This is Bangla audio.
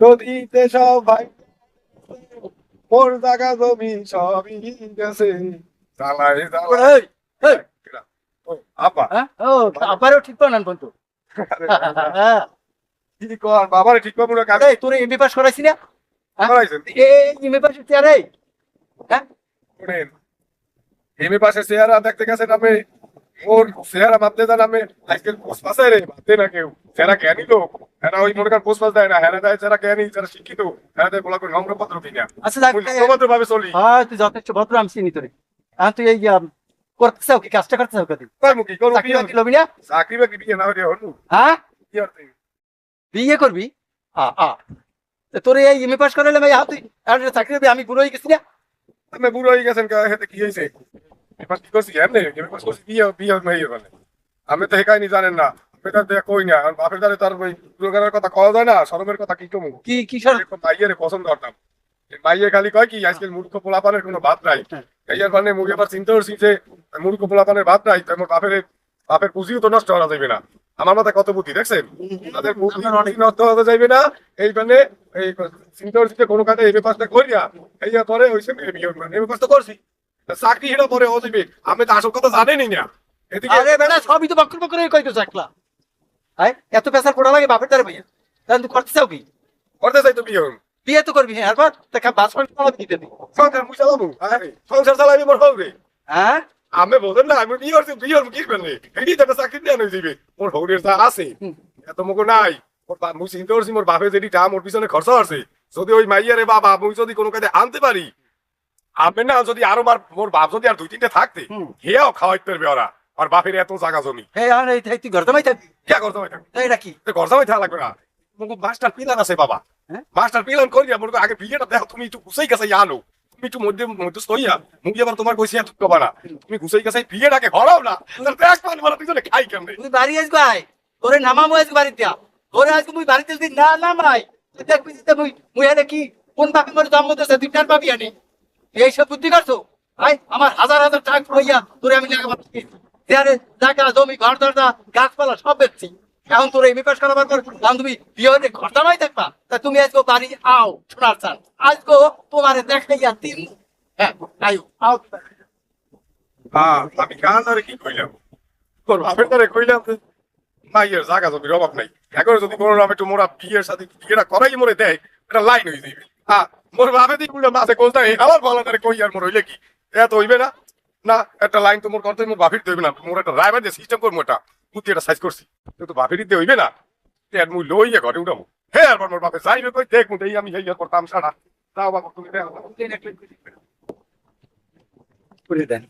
নদীতে সব ভাই জমি সবই গেছে ও, ঠিক। কি কর বাবারে ঠিক পাবো না তোরে এমবি পাস করাইছি না এই পাস চেয়ারে হ্যাঁ? এমএ পাশে চেহারা দেখতে ওর চেহারা মাপতে আজকাল রে মাপতে না কেউ। জ্ঞানী ওই মনে করেন দেয় না হেরা দেয় যারা জ্ঞানী যারা শিক্ষিত। দেয় বলা করে নম্রপত্র কিনা আচ্ছা ভাবে চলি। হ্যাঁ তুই যথেষ্ট ভদ্র আমি চিনি তোরে। হ্যাঁ তুই এই করতে চাও কি কাজটা করতে চাও করব বিয়ে বাকরি লবি না? চাকরি বাকরি বিয়ে না হলে হলু। হ্যাঁ? বিয়ে করবি? আ আ। তা তোরে এই এমএ পাস হ্যাঁ আর চাকরি হবে আমি বুড়ো হয়ে গেছি না। আপনি বুড়ো হয়ে গেছেন হেতে কি হয়েছে? এবার কি করছি? এমনি এমনি পাস করছি বিয়ে বিয়ে মেয়ে বলে আমি তো হেকাইনি জানেন না। তার দেয়া কই না। আর বাপের দ্বারে তার ওই রোগানের কথা কওয়া যায় না শরমের কথা কি কমু? কি কি এরকম মাইয়ের পছন্দ করতাম। মাইয়ে খালি কয় কি আজকাল মূর্খ পোলাপানের কোনো বাদ নাই। হ্যাঁ। এইয়ার মানে মুখে আবার চিন্তা করছি যে মূর্খ পোলাপানের বাদ নাই তো আমার বাপের বাপের পুঁজিও তো নষ্ট করা যাবে না। আমার মাথায় কত বুদ্ধি দেখছেন? তাদের বুদ্ধি অনেক নষ্ট হতে যাইবে না। এই চিন্তা করছি যে কোনো কাজে এই ব্যাপারটা করিয়া এইয়া পরে হয়েছে এই ব্যাপারটা করছি। চাকরি হেটা পরে যাবে আমি তো আসল কথা জানেনই না। এদিকে আরে বেটা সবই তো বকর বকর কইতো চাকলা? আয় এত পেশার পড়া লাগে বাপের দ্বারা ভাইয়া তাহলে তুই করতে চাও কি? করতে চাই বিয়ে। তো করবি হ্যাঁ দেখা বাস দিতে দিই সংসার সংসার চালাবি মোর হবে হ্যাঁ? আমি বলেন না আমি বিয়ে করছি বিয়ে কি করবে? এটি তো চাকরি দেওয়া যাবে মোর হৌরের যা আছে। এত মুখো নাই। মুই চিন্তা করছি মোর বাপে যেটি টাকা মোর পিছনে খরচ আছে। যদি ওই মাইয়ারে বাবা মুই যদি কোনো কাজে আনতে পারি আমি না যদি আরও বার মোর বাপ যদি আর দুই তিনটে থাকতে। হেয়াও খাওয়াইতে পারবে ওরা। আর বাপের এত জায়গা জমি। হ্যাঁ তুই ঘর জমাই থাকবি কে করতে হয় এই নাকি ঘর জামাই থাকা লাগবে না। মাস্টার পিলান আছে বাবা। হ্যাঁ? মাস্টার পিলান মোর আগে বিয়েটা দেখো তুমি একটু গুছাই গেছে আনো। তুমি একটু মধ্যে মুখ তোমার কইছি, এত তুমি গুছাই গেছে বিয়েটাকে হরাও না। মারা দুজনে খাই কেমনে। তুই বাড়ি আজকে বাড়িতে। তোরে আজকে মুই বাড়িতে যদি না তুই মুই মুই কি কোন বাপে মরে জন্ম দিয়েছে তুই বুদ্ধি করছ? আয় আমার হাজার হাজার টাকা তোরে আমি জমি, ঘর, দরজা, গাছপালা সব বেচছি। এখন তোর এই বিপাস করাবার পর তুমি বিয়ে ঘর দামাই দেখবা। তা তুমি আজকে বাড়ি আও, শোনার চান। আজকে তোমার দেখাইয়া তিন হ্যাঁ আয়ু। আও। আমি গান ধরে কি কইলাম? তোর বাপের ধরে কইলাম মাইয়ের জায়গা জমির অভাব নাই। এখন যদি কোনো মোরা বিয়ের সাথে বিয়েটা করাই মরে দেয়, এটা লাইন হয়ে যাবে হ্যাঁ মোর বাপে দিয়ে কোলটা এই বলা ধরে কই আর মোর হইলে কি? এত হইবে না। না, একটা লাইন তো মোর করতে মোর বাফির দেবে না। মোর একটা রায় বাজে সিস্টেম করব এটা। বুদ্ধি এটা সাইজ করছি। তো বাফির দিতে হইবে না। এর মুই লইয়ে ঘরে উঠাবো। হে আর মোর বাপে, যাইবে কই? দেখুন এই আমি হেইয়া করতাম সারা। তাও বাবা তুমি দেখো করে দেন।